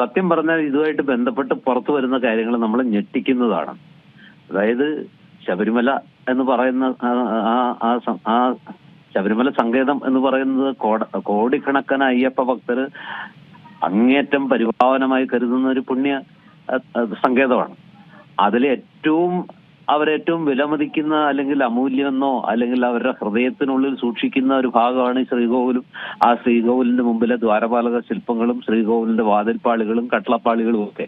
സത്യം പറഞ്ഞാൽ ഇതുമായിട്ട് ബന്ധപ്പെട്ട് പുറത്തു വരുന്ന കാര്യങ്ങൾ നമ്മൾ ഞെട്ടിക്കുന്നതാണ്. അതായത് ശബരിമല എന്ന് പറയുന്ന ആ- ആ- ശബരിമല സങ്കേതം എന്ന് പറയുന്നത് കോടിക്കണക്കന അയ്യപ്പ ഭക്തർ അങ്ങേറ്റം പരിഭാവനമായി കരുതുന്ന ഒരു പുണ്യ സങ്കേതമാണ്. അതിൽ ഏറ്റവും അവരേറ്റവും വിലമതിക്കുന്ന അല്ലെങ്കിൽ അമൂല്യമെന്നോ അല്ലെങ്കിൽ അവരുടെ ഹൃദയത്തിനുള്ളിൽ സൂക്ഷിക്കുന്ന ഒരു ഭാഗമാണ് ഈ ശ്രീകോവിലും. ആ ശ്രീകോവിലിന്റെ മുമ്പിലെ ദ്വാരപാലക ശില്പങ്ങളും ശ്രീകോവിലിന്റെ വാതിൽപ്പാളികളും കട്ടളപ്പാളികളും ഒക്കെ.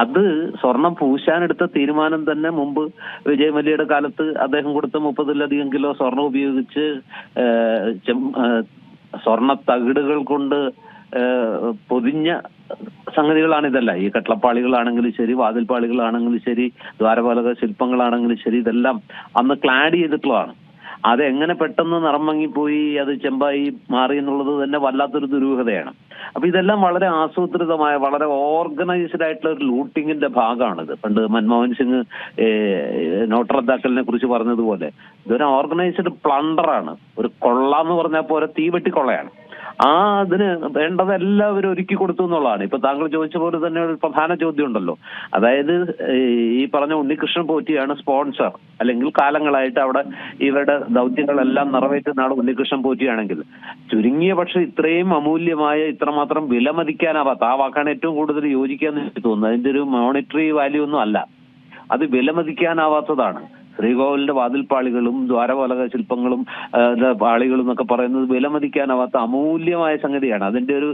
അത് സ്വർണം പൂശാനെടുത്ത തീരുമാനം തന്നെ മുമ്പ് വിജയമല്യയുടെ കാലത്ത് അദ്ദേഹം കൊടുത്ത മുപ്പതിലധികം കിലോ സ്വർണം ഉപയോഗിച്ച് സ്വർണ തകിടുകൾ കൊണ്ട് പൊതിഞ്ഞ സംഗതികളാണ് ഇതല്ല. ഈ കട്ടളപ്പാളികളാണെങ്കിലും ശരി വാതിൽപ്പാളികളാണെങ്കിലും ശരി ദ്വാരപാലക ശില്പങ്ങളാണെങ്കിലും ശരി ഇതെല്ലാം അന്ന് ക്ലാഡ് ചെയ്തിട്ടുള്ളതാണ്. അത് എങ്ങനെ പെട്ടെന്ന് നിറം മങ്ങിപ്പോയി അത് ചെമ്പായി മാറി എന്നുള്ളത് തന്നെ വല്ലാത്തൊരു ദുരൂഹതയാണ്. അപ്പൊ ഇതെല്ലാം വളരെ ആസൂത്രിതമായ വളരെ ഓർഗനൈസ്ഡ് ആയിട്ടുള്ള ഒരു ലൂട്ടിങ്ങിന്റെ ഭാഗമാണിത്. പണ്ട് മൻമോഹൻ സിംഗ് നോട്ടറദ്ദാക്കലിനെ കുറിച്ച് പറഞ്ഞതുപോലെ ഇതൊരു ഓർഗനൈസ്ഡ് പ്ലണ്ടറാണ്. ഒരു കൊള്ള എന്ന് പറഞ്ഞാൽ പോലെ തീവെട്ടി കൊള്ളയാണ് ആ അതിന് വേണ്ടത് എല്ലാവരും ഒരുക്കി കൊടുത്തു എന്നുള്ളതാണ്. ഇപ്പൊ താങ്കൾ ചോദിച്ച പോലെ തന്നെ ഒരു പ്രധാന ചോദ്യം ഉണ്ടല്ലോ അതായത് ഈ പറഞ്ഞ ഉണ്ണികൃഷ്ണൻ പോറ്റിയാണ് സ്പോൺസർ. അല്ലെങ്കിൽ കാലങ്ങളായിട്ട് അവിടെ ഇവരുടെ ദൗത്യങ്ങളെല്ലാം നിറവേറ്റുന്ന ആൾ ഉണ്ണികൃഷ്ണൻ പോറ്റിയാണെങ്കിൽ. ചുരുങ്ങിയ പക്ഷെ ഇത്രയും അമൂല്യമായ ഇത്രമാത്രം വിലമതിക്കാനാവാത്ത ആ വാക്കാണ് ഏറ്റവും കൂടുതൽ യോജിക്കാന്ന് തോന്നുന്നത്. അതിന്റെ ഒരു മോണിറ്ററി വാല്യൂ ഒന്നും അല്ല. അത് വിലമതിക്കാനാവാത്തതാണ്. ശ്രീകോവിലിന്റെ വാതിൽപ്പാളികളും ദ്വാരപാലക ശില്പങ്ങളും പാളികളും എന്നൊക്കെ പറയുന്നത് വിലമതിക്കാനാവാത്ത അമൂല്യമായ സംഗതിയാണ്. അതിന്റെ ഒരു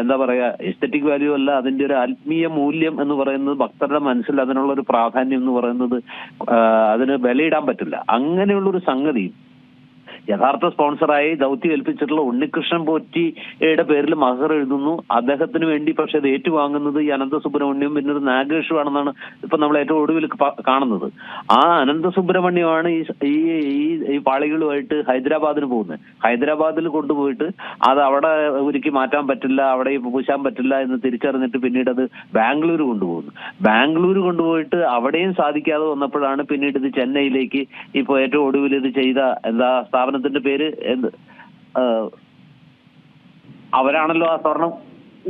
എന്താ പറയാ എസ്തറ്റിക് വാല്യൂ അല്ല അതിന്റെ ഒരു ആത്മീയ മൂല്യം എന്ന് പറയുന്നത് ഭക്തരുടെ മനസ്സിൽ അതിനുള്ള ഒരു പ്രാധാന്യം എന്ന് പറയുന്നത് അതിന് വിലയിടാൻ പറ്റില്ല. അങ്ങനെയുള്ള ഒരു സംഗതി യഥാർത്ഥ സ്പോൺസറായി ദൗത്യം ഏൽപ്പിച്ചിട്ടുള്ള ഉണ്ണികൃഷ്ണൻ പോറ്റിയുടെ പേരിൽ മഹർ എഴുതുന്നു. അദ്ദേഹത്തിന് വേണ്ടി പക്ഷെ അത് ഏറ്റുവാങ്ങുന്നത് ഈ അനന്ത സുബ്രഹ്മണ്യം പിന്നെ ഒരു നാഗേഷുമാണെന്നാണ് ഇപ്പൊ നമ്മൾ ഏറ്റവും ഒടുവിൽ കാണുന്നത്. ആ അനന്ത സുബ്രഹ്മണ്യമാണ് ഈ ഈ പാളികളുമായിട്ട് ഹൈദരാബാദിന് പോകുന്നത്. ഹൈദരാബാദിൽ കൊണ്ടുപോയിട്ട് അത് അവിടെ ഒരുക്കി മാറ്റാൻ പറ്റില്ല അവിടെ പൂശാൻ പറ്റില്ല എന്ന് തിരിച്ചറിഞ്ഞിട്ട് പിന്നീട് അത് ബാംഗ്ലൂർ കൊണ്ടുപോകുന്നു. ബാംഗ്ലൂർ കൊണ്ടുപോയിട്ട് അവിടെയും സാധിക്കാതെ വന്നപ്പോഴാണ് പിന്നീട് ഇത് ചെന്നൈയിലേക്ക് ഇപ്പോൾ ഏറ്റവും ഒടുവിൽ ഇത് ചെയ്ത എന്താ സ്ഥാപനത്തിന്റെ പേര് എന്ത്? അവരാണല്ലോ ആ സ്വർണം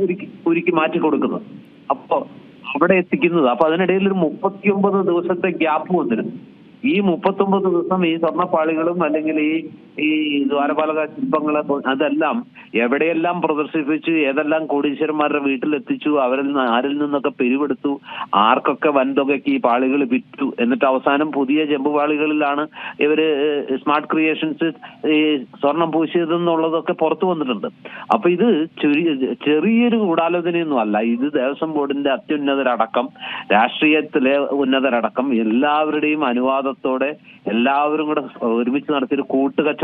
ഉരുക്കി ഉരുക്കി മാറ്റി കൊടുക്കുന്നത്. അപ്പൊ അവിടെ എത്തിക്കുന്നത് അപ്പൊ അതിനിടയിൽ ഒരു മുപ്പത്തിയൊമ്പത് ദിവസത്തെ ഗ്യാപ്പ് വന്നിരുന്നു. ഈ മുപ്പത്തി ഒമ്പത് ദിവസം ഈ സ്വർണപ്പാളികളും അല്ലെങ്കിൽ ഈ ഈ ദ്വാരപാലക ശില്പങ്ങൾ അതെല്ലാം എവിടെയെല്ലാം പ്രദർശിപ്പിച്ചു ഏതെല്ലാം കോടീശ്വരന്മാരുടെ വീട്ടിലെത്തിച്ചു അവരിൽ ആരിൽ നിന്നൊക്കെ പിരിവെടുത്തു ആർക്കൊക്കെ വൻതുകയ്ക്ക് ഈ പാളികൾ വിറ്റു എന്നിട്ട് അവസാനം പുതിയ ചെമ്പുപാളികളിലാണ് ഇവർ സ്മാർട്ട് ക്രിയേഷൻസ് ഈ സ്വർണം പൂശിയതെന്നുള്ളതൊക്കെ പുറത്തു വന്നിട്ടുണ്ട്. അപ്പൊ ഇത് ചെറിയ ചെറിയൊരു ഗൂഢാലോചനയൊന്നും അല്ല. ഇത് ദേവസ്വം ബോർഡിന്റെ അത്യുന്നതരടക്കം രാഷ്ട്രീയത്തിലെ ഉന്നതരടക്കം എല്ലാവരുടെയും അനുവാദത്തോടെ എല്ലാവരും കൂടെ ഒരുമിച്ച് നടത്തിയൊരു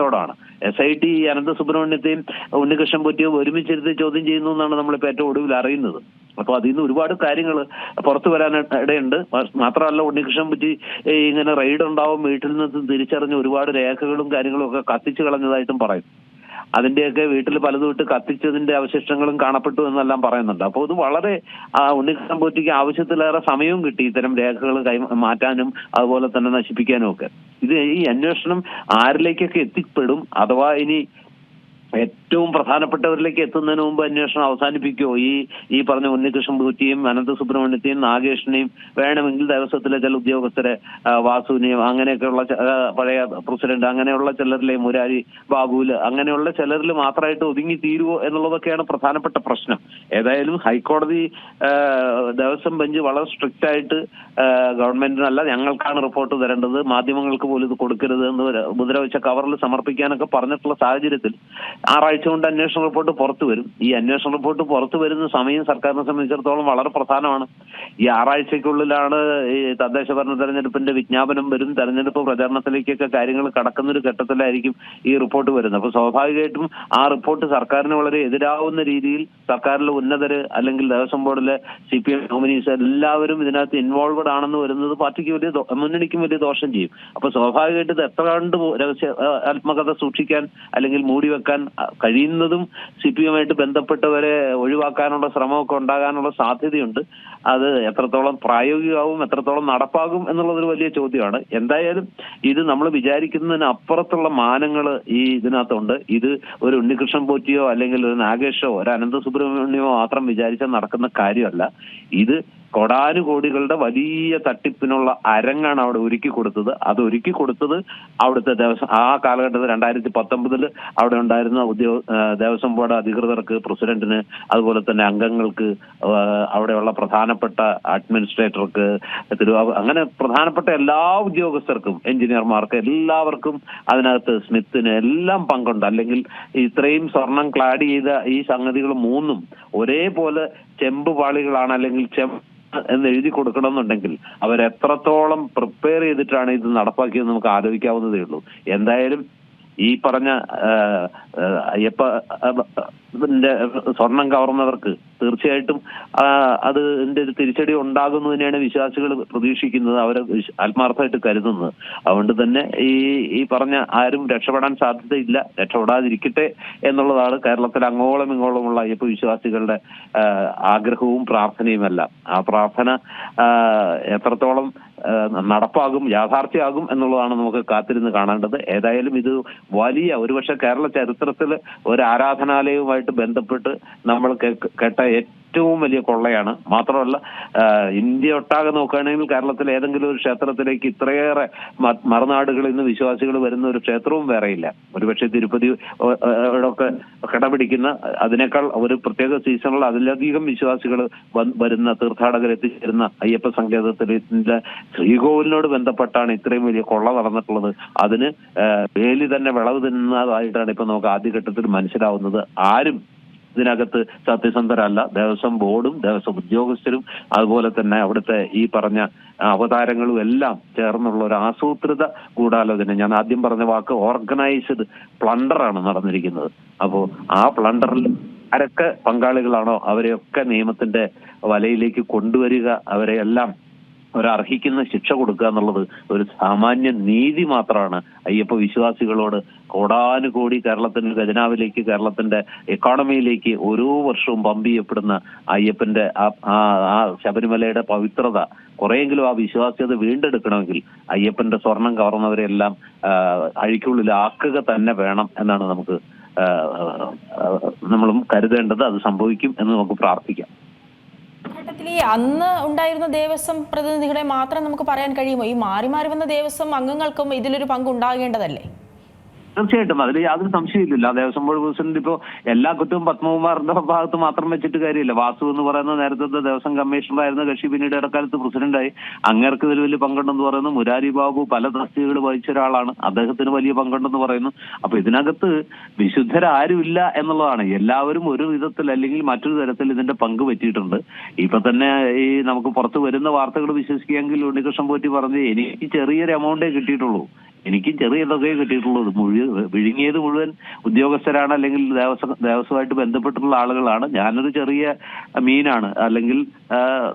കൂട്ടുകച്ചവടമാണ് എസ് ഐ ടി അനന്ത സുബ്രഹ്മണ്യത്തെയും ഉണ്ണികൃഷ്ണൻ പൊറ്റിയും ഒരുമിച്ചിരുത്തി ചോദ്യം ചെയ്യുന്നു എന്നാണ് നമ്മളിപ്പോ ഏറ്റവും ഒടുവിൽ അറിയുന്നത്. അപ്പോൾ അതിൽ നിന്ന് ഒരുപാട് കാര്യങ്ങൾ പുറത്തു വരാൻ ഇടയുണ്ട്. മാത്രമല്ല ഉണ്ണികൃഷ്ണൻ പറ്റി ഇങ്ങനെ റെയ്ഡ് ഉണ്ടാവും വീട്ടിൽ നിന്ന് തിരിച്ചറിഞ്ഞ് ഒരുപാട് രേഖകളും കാര്യങ്ങളും ഒക്കെ കത്തിച്ചു കളഞ്ഞതായിട്ടും പറയും. അതിന്റെയൊക്കെ വീട്ടിൽ പലതും ഇട്ട് കത്തിച്ചതിന്റെ അവശിഷ്ടങ്ങളും കാണപ്പെട്ടു എന്നെല്ലാം പറയുന്നുണ്ട്. അപ്പോൾ ഇത് വളരെ ഉണ്ണികൃഷ്ണൻ പോറ്റിക്ക് ആവശ്യത്തിലേറെ സമയവും കിട്ടി ഇത്തരം രേഖകൾ കൈ മാറ്റാനും അതുപോലെ തന്നെ നശിപ്പിക്കാനും ഒക്കെ. ഇത് ഈ അന്വേഷണം ആരിലേക്കൊക്കെ എത്തിപ്പെടും? അഥവാ ഇനി ഏറ്റവും പ്രധാനപ്പെട്ടവരിലേക്ക് എത്തുന്നതിന് മുമ്പ് അന്വേഷണം അവസാനിപ്പിക്കുമോ ഈ ഈ പറഞ്ഞ ഉണ്ണികൃഷ്ണൻ പൂറ്റിയും അനന്ത സുബ്രഹ്മണ്യത്തെയും നാഗേഷിനെയും വേണമെങ്കിൽ ദേവസ്വത്തിലെ ചില ഉദ്യോഗസ്ഥരെ വാസുവിനെയും അങ്ങനെയൊക്കെയുള്ള പഴയ പ്രസിഡന്റ് അങ്ങനെയുള്ള ചിലരിലെ മുരാരി ബാബുവിൽ അങ്ങനെയുള്ള ചിലരിൽ മാത്രമായിട്ട് ഒതുങ്ങി തീരുവോ എന്നുള്ളതൊക്കെയാണ് പ്രധാനപ്പെട്ട പ്രശ്നം. ഏതായാലും ഹൈക്കോടതി ദേവസ്വം ബെഞ്ച് വളരെ സ്ട്രിക്റ്റ് ആയിട്ട് ഗവൺമെന്റിനല്ല ഞങ്ങൾക്കാണ് റിപ്പോർട്ട് തരേണ്ടത്. മാധ്യമങ്ങൾക്ക് പോലും ഇത് കൊടുക്കരുത് എന്ന് മുദ്രവെച്ച മുദ്ര വെച്ച കവറിൽ സമർപ്പിക്കാനൊക്കെ പറഞ്ഞിട്ടുള്ള സാഹചര്യത്തിൽ ആറാഴ്ച കൊണ്ട് അന്വേഷണ റിപ്പോർട്ട് പുറത്തു വരും. ഈ അന്വേഷണ റിപ്പോർട്ട് പുറത്തു വരുന്ന സമയം സർക്കാരിനെ സംബന്ധിച്ചിടത്തോളം വളരെ പ്രധാനമാണ്. ഈ ആറാഴ്ചക്കുള്ളിലാണ് ഈ തദ്ദേശ ഭരണ തെരഞ്ഞെടുപ്പിന്റെ വിജ്ഞാപനം വരും. തെരഞ്ഞെടുപ്പ് പ്രചാരണത്തിലേക്കൊക്കെ കാര്യങ്ങൾ കടക്കുന്ന ഒരു ഘട്ടത്തിലായിരിക്കും ഈ റിപ്പോർട്ട് വരുന്നത്. അപ്പൊ സ്വാഭാവികമായിട്ടും ആ റിപ്പോർട്ട് സർക്കാരിന് വളരെ എതിരാവുന്ന രീതിയിൽ സർക്കാരിലെ ഉന്നതര് അല്ലെങ്കിൽ ദേവസ്വം ബോർഡിലെ സി പി എം നോമിനീസ് എല്ലാവരും ഇതിനകത്ത് ഇൻവോൾവഡ് ആണെന്ന് വരുന്നത് പാർട്ടിക്ക് വലിയ മുന്നണിക്കും വലിയ ദോഷം ചെയ്യും. അപ്പൊ സ്വാഭാവികമായിട്ട് ഇത് എത്ര കണ്ട് രഹസ്യ ആത്മകഥ സൂക്ഷിക്കാൻ അല്ലെങ്കിൽ മൂടി വെക്കാൻ ആ, കഴിയുന്നതും സി പി എമ്മായിട്ട് ബന്ധപ്പെട്ടവരെ ഒഴിവാക്കാനുള്ള ശ്രമമൊക്കെ ഉണ്ടാകാനുള്ള സാധ്യതയുണ്ട്. അത് എത്രത്തോളം പ്രായോഗികമാവും എത്രത്തോളം നടപ്പാകും എന്നുള്ളതൊരു വലിയ ചോദ്യമാണ്. എന്തായാലും ഇത് നമ്മൾ വിചാരിക്കുന്നതിന് അപ്പുറത്തുള്ള മാനങ്ങൾ ഈ ഇതിനകത്തുണ്ട്. ഇത് ഒരു ഉണ്ണികൃഷ്ണൻ പോറ്റിയോ അല്ലെങ്കിൽ ഒരു നാഗേഷോ ഒരു അനന്ത സുബ്രഹ്മണ്യമോ മാത്രം വിചാരിച്ചാൽ നടക്കുന്ന കാര്യമല്ല. ഇത് കൊടാനുകോടികളുടെ വലിയ തട്ടിപ്പിനുള്ള അരങ്ങാണ് അവിടെ ഒരുക്കി കൊടുത്തത്. അത് ഒരുക്കി കൊടുത്തത് അവിടുത്തെ ദേവസ്വം ആ കാലഘട്ടത്തിൽ രണ്ടായിരത്തി പത്തൊമ്പതിൽ അവിടെ ഉണ്ടായിരുന്ന ഉദ്യോഗ ദേവസ്വം ബോർഡ് അധികൃതർക്ക് പ്രസിഡന്റിന് അതുപോലെ തന്നെ അംഗങ്ങൾക്ക് അവിടെയുള്ള പ്രധാനപ്പെട്ട അഡ്മിനിസ്ട്രേറ്റർക്ക് തിരുവാ അങ്ങനെ പ്രധാനപ്പെട്ട എല്ലാ ഉദ്യോഗസ്ഥർക്കും എഞ്ചിനീയർമാർക്ക് എല്ലാവർക്കും അതിനകത്ത് സ്മിത്തിന് എല്ലാം പങ്കുണ്ട്. അല്ലെങ്കിൽ ഇത്രയും സ്വർണം ക്ലാഡ് ചെയ്ത ഈ സംഗതികൾ മൂന്നും ഒരേപോലെ ചെമ്പ് പാളികളാണ് അല്ലെങ്കിൽ ചെമ്പ് എന്ന് എഴുതി കൊടുക്കണം എന്നുണ്ടെങ്കിൽ അവരെത്രത്തോളം പ്രിപ്പയർ ചെയ്തിട്ടാണ് ഇത് നടപ്പാക്കിയത് നമുക്ക് ആലോചിക്കാവുന്നതേ ഉള്ളൂ. എന്തായാലും ഈ പറഞ്ഞ അയ്യപ്പ സ്വർണം കവർന്നവർക്ക് തീർച്ചയായിട്ടും അത് ഇതിന്റെ ഒരു തിരിച്ചടി ഉണ്ടാകുന്നു തന്നെയാണ് വിശ്വാസികൾ പ്രതീക്ഷിക്കുന്നത് അവരെ ആത്മാർത്ഥമായിട്ട് കരുതുന്നത്. അതുകൊണ്ട് തന്നെ ഈ ഈ പറഞ്ഞ ആരും രക്ഷപ്പെടാൻ സാധ്യതയില്ല രക്ഷപ്പെടാതിരിക്കട്ടെ എന്നുള്ളതാണ് കേരളത്തിൽ അങ്ങോളം ഇങ്ങോളമുള്ള അയ്യപ്പ വിശ്വാസികളുടെ ആഗ്രഹവും പ്രാർത്ഥനയുമല്ല. ആ പ്രാർത്ഥന എത്രത്തോളം നടപ്പാകും യാഥാർത്ഥ്യമാകും എന്നുള്ളതാണ് നമുക്ക് കാത്തിരുന്ന് കാണേണ്ടത്. ഏതായാലും ഇത് വലിയ ഒരുപക്ഷെ കേരള ചരിത്രത്തിൽ ഒരു ആരാധനാലയവുമായിട്ട് ബന്ധപ്പെട്ട് നമ്മൾ കേട്ട ഏറ്റവും വലിയ കൊള്ളയാണ്. മാത്രമല്ല ഇന്ത്യ ഒട്ടാകെ നോക്കുകയാണെങ്കിൽ കേരളത്തിലെ ഏതെങ്കിലും ഒരു ക്ഷേത്രത്തിലേക്ക് ഇത്രയേറെ മറുനാടുകളിൽ നിന്ന് വിശ്വാസികൾ വരുന്ന ഒരു ക്ഷേത്രവും വേറെയില്ല. ഒരുപക്ഷെ തിരുപ്പതി ഒക്കെ കടപിടിക്കുന്ന അതിനേക്കാൾ ഒരു പ്രത്യേക സീസണിൽ അതിലധികം വിശ്വാസികൾ വരുന്ന തീർത്ഥാടകർ എത്തിച്ചേരുന്ന അയ്യപ്പ സങ്കേതത്തിന്റെ ശ്രീകോവിലിനോട് ബന്ധപ്പെട്ടാണ് ഇത്രയും വലിയ കൊള്ള നടന്നിട്ടുള്ളത്. അതിന് വേലി തന്നെ വിളവ് തിന്നതായിട്ടാണ് ഇപ്പൊ നമുക്ക് ആദ്യഘട്ടത്തിൽ മനസ്സിലാവുന്നത്. ആരും ഇതിനകത്ത് സത്യസന്ധരല്ല. ദേവസ്വം ബോർഡും ദേവസ്വം ഉദ്യോഗസ്ഥരും അതുപോലെ തന്നെ അവിടുത്തെ ഈ പറഞ്ഞ അവതാരങ്ങളും എല്ലാം ചേർന്നുള്ള ഒരു ആസൂത്രിത ഗൂഢാലോചന. ഞാൻ ആദ്യം പറഞ്ഞ വാക്ക് ഓർഗനൈസ്ഡ് പ്ലണ്ടറാണ് നടന്നിരിക്കുന്നത്. അപ്പോ ആ പ്ലണ്ടറിൽ ആരൊക്കെ പങ്കാളികളാണോ അവരെയൊക്കെ നിയമത്തിന്റെ വലയിലേക്ക് കൊണ്ടുവരിക അവരെ എല്ലാം ഒരർഹിക്കുന്ന ശിക്ഷ കൊടുക്കുക എന്നുള്ളത് ഒരു സാമാന്യ നീതി മാത്രമാണ്. അയ്യപ്പ വിശ്വാസികളോട് കോടാനുകോടി കേരളത്തിന്റെ ഖജനാവിലേക്ക് കേരളത്തിന്റെ എക്കോണമിയിലേക്ക് ഓരോ വർഷവും പമ്പ് ചെയ്യപ്പെടുന്ന അയ്യപ്പന്റെ ആ ശബരിമലയുടെ പവിത്രത. കുറെയെങ്കിലും ആ വിശ്വാസ്യത വീണ്ടെടുക്കണമെങ്കിൽ അയ്യപ്പന്റെ സ്വർണം കവർന്നവരെല്ലാം അഴിക്കുള്ളിൽ ആക്കുക തന്നെ വേണം എന്നാണ് നമുക്ക് നമ്മളും കരുതേണ്ടത്. അത് സംഭവിക്കും എന്ന് നമുക്ക് പ്രാർത്ഥിക്കാം. ഘട്ടത്തിൽ ഈ അന്ന് ഉണ്ടായിരുന്ന ദേവസ്വം പ്രതിനിധികളെ മാത്രം നമുക്ക് പറയാൻ കഴിയുമോ? ഈ മാറി മാറി വന്ന ദേവസ്വം അംഗങ്ങൾക്കും ഇതിലൊരു പങ്ക് ഉണ്ടാകേണ്ടതല്ലേ തീർച്ചയായിട്ടും. അതിൽ യാതൊരു സംശയമില്ലല്ലോ ദേവസ്വം ബോർഡ് പ്രസിഡന്റ് ഇപ്പോ എല്ലാ കുറ്റവും പത്മകുമാറിന്റെ ഭാഗത്ത് മാത്രം വെച്ചിട്ട് കാര്യമില്ല. വാസു എന്ന് പറയുന്ന നേരത്തെ ദേവസ്വം കമ്മീഷണറായിരുന്ന കക്ഷി പിന്നീട് ഇടക്കാലത്ത് പ്രസിഡന്റായി. അങ്ങേർക്ക് ഇതിൽ വലിയ പങ്കുണ്ടെന്ന് പറയുന്നു. മുരാരി ബാബു പല തസ്തികകൾ വഹിച്ച ഒരാളാണ്. അദ്ദേഹത്തിന് വലിയ പങ്കുണ്ടെന്ന് പറയുന്നു. അപ്പൊ ഇതിനകത്ത് വിശുദ്ധരാരുമില്ല എന്നുള്ളതാണ്. എല്ലാവരും ഒരു വിധത്തിൽ അല്ലെങ്കിൽ മറ്റൊരു തരത്തിൽ ഇതിന്റെ പങ്ക് പറ്റിയിട്ടുണ്ട്. ഇപ്പൊ തന്നെ ഈ നമുക്ക് പുറത്ത് വരുന്ന വാർത്തകൾ വിശ്വസിക്കുകയെങ്കിൽ ഉണ്ണികൃഷ്ണൻ പോറ്റി പറഞ്ഞ് എനിക്ക് ചെറിയൊരു എമൗണ്ടേ കിട്ടിയിട്ടുള്ളൂ. എനിക്ക് ചെറിയ തുകയെ കിട്ടിയിട്ടുള്ളത്. മുഴുവൻ വിഴുങ്ങിയത് മുഴുവൻ ഉദ്യോഗസ്ഥരാണ് അല്ലെങ്കിൽ ദേവസ്വം ദേവസ്വമായിട്ട് ബന്ധപ്പെട്ടിട്ടുള്ള ആളുകളാണ്. ഞാനൊരു ചെറിയ മീനാണ്. അല്ലെങ്കിൽ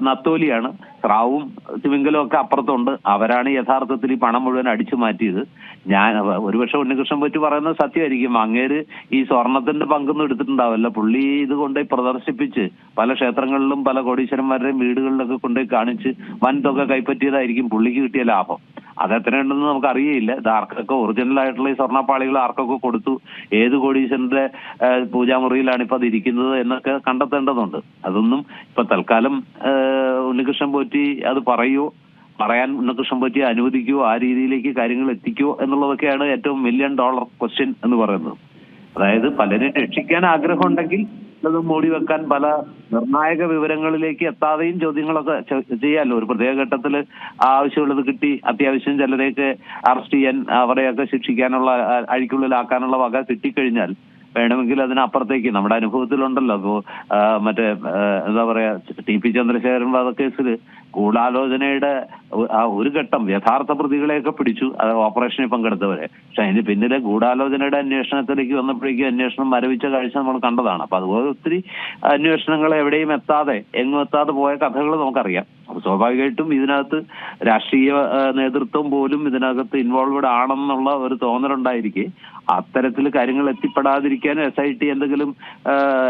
നത്തോലിയാണ്. സ്രാവും തിമിങ്കലും ഒക്കെ അപ്പുറത്തുണ്ട്. അവരാണ് യഥാർത്ഥത്തിൽ ഈ പണം മുഴുവൻ അടിച്ചു മാറ്റിയത്. ഞാൻ ഒരുപക്ഷെ ഉണ്ണികൃഷ്ണൻ പറ്റി പറയുന്നത് സത്യമായിരിക്കും. അങ്ങേര് ഈ സ്വർണത്തിന്റെ പങ്കൊന്നും എടുത്തിട്ടുണ്ടാവില്ല. പുള്ളി ഇത് കൊണ്ടുപോയി പ്രദർശിപ്പിച്ച് പല ക്ഷേത്രങ്ങളിലും പല കോടീശ്വരന്മാരുടെയും വീടുകളിലൊക്കെ കൊണ്ടുപോയി കാണിച്ച് വൻ തുക കൈപ്പറ്റിയതായിരിക്കും പുള്ളിക്ക് കിട്ടിയ ലാഭം. അത് എത്രയുണ്ടെന്ന് നമുക്ക് അറിയില്ല ഇത് ആർക്കൊക്കെ ഒറിജിനൽ ആയിട്ടുള്ള ഈ സ്വർണപ്പാളികൾ ആർക്കൊക്കെ കൊടുത്തു? ഏത് കോടീശ്വരന്റെ പൂജാമുറിയിലാണ് ഇപ്പൊ അത് ഇരിക്കുന്നത് എന്നൊക്കെ കണ്ടെത്തേണ്ടതുണ്ട്. അതൊന്നും ഇപ്പൊ തൽക്കാലം ഉണ്ണികൃഷ്ണൻ പോറ്റി അത് പറയൂ. പറയാൻ ഉണ്ണികൃഷ്ണൻ പോറ്റി അനുവദിക്കുവോ ആ രീതിയിലേക്ക് കാര്യങ്ങൾ എത്തിക്കുവോ എന്നുള്ളതൊക്കെയാണ് ഏറ്റവും മില്യൺ ഡോളർ ക്വസ്റ്റ്യൻ എന്ന് പറയുന്നത്. അതായത് പലരെയും രക്ഷിക്കാൻ ആഗ്രഹമുണ്ടെങ്കിൽ അത് മൂടി വെക്കാൻ പല നിർണായക വിവരങ്ങളിലേക്ക് എത്താതെയും ചോദ്യങ്ങളൊക്കെ ചെയ്യാമല്ലോ ഒരു പ്രത്യേക ഘട്ടത്തിൽ ആവശ്യമുള്ളത് കിട്ടി അത്യാവശ്യം ചിലരെയൊക്കെ അറസ്റ്റ് ചെയ്യാൻ അവരെയൊക്കെ ശിക്ഷിക്കാനുള്ള അഴിക്കുള്ളിലാക്കാനുള്ള വക കിട്ടിക്കഴിഞ്ഞാൽ വേണമെങ്കിൽ അതിനപ്പുറത്തേക്ക് നമ്മുടെ അനുഭവത്തിലുണ്ടല്ലോ. അപ്പോ മറ്റേ എന്താ പറയാ ടി പി ചന്ദ്രശേഖരൻ വധക്കേസിൽ ഗൂഢാലോചനയുടെ ആ ഒരു ഘട്ടം യഥാർത്ഥ പ്രതികളെയൊക്കെ പിടിച്ചു. അത് ഓപ്പറേഷനിൽ പങ്കെടുത്തവരെ. പക്ഷെ അതിന് പിന്നിലെ ഗൂഢാലോചനയുടെ അന്വേഷണത്തിലേക്ക് വന്നപ്പോഴേക്കും അന്വേഷണം മരവിച്ച കാഴ്ച നമ്മൾ കണ്ടതാണ്. അപ്പൊ അതുപോലെ ഒത്തിരി അന്വേഷണങ്ങൾ എവിടെയും എത്താതെ എങ്ങും എത്താതെ പോയ കഥകൾ നമുക്കറിയാം. അപ്പൊ സ്വാഭാവികമായിട്ടും ഇതിനകത്ത് രാഷ്ട്രീയ നേതൃത്വം പോലും ഇതിനകത്ത് ഇൻവോൾവഡ് ആണെന്നുള്ള ഒരു തോന്നലുണ്ടായിരിക്കെ. അത്തരത്തിൽ കാര്യങ്ങൾ എത്തിപ്പെടാതിരിക്കാൻ എസ് ഐ ടി എന്തെങ്കിലും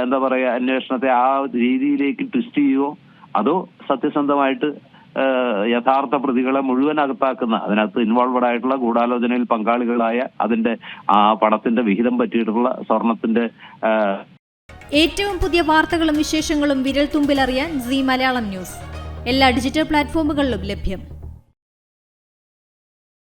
എന്താ പറയാ അന്വേഷണത്തെ ആ രീതിയിലേക്ക് ട്വിസ്റ്റ് ചെയ്യുവോ? അതോ സത്യസന്ധമായിട്ട് യഥാർത്ഥ പ്രതികളെ മുഴുവൻ അകത്താക്കുന്ന അതിനകത്ത് ഇൻവോൾവഡ് ആയിട്ടുള്ള ഗൂഢാലോചനയിൽ പങ്കാളികളായ അതിന്റെ ആ പണത്തിന്റെ വിഹിതം പറ്റിയിട്ടുള്ള സ്വർണത്തിന്റെ ഏറ്റവും പുതിയ വാർത്തകളും വിശേഷങ്ങളും വിരൽ തുമ്പിലറിയാൻ സി മലയാളം ന്യൂസ്. എല്ലാ ഡിജിറ്റൽ പ്ലാറ്റ്ഫോമുകളിലും ലഭ്യം.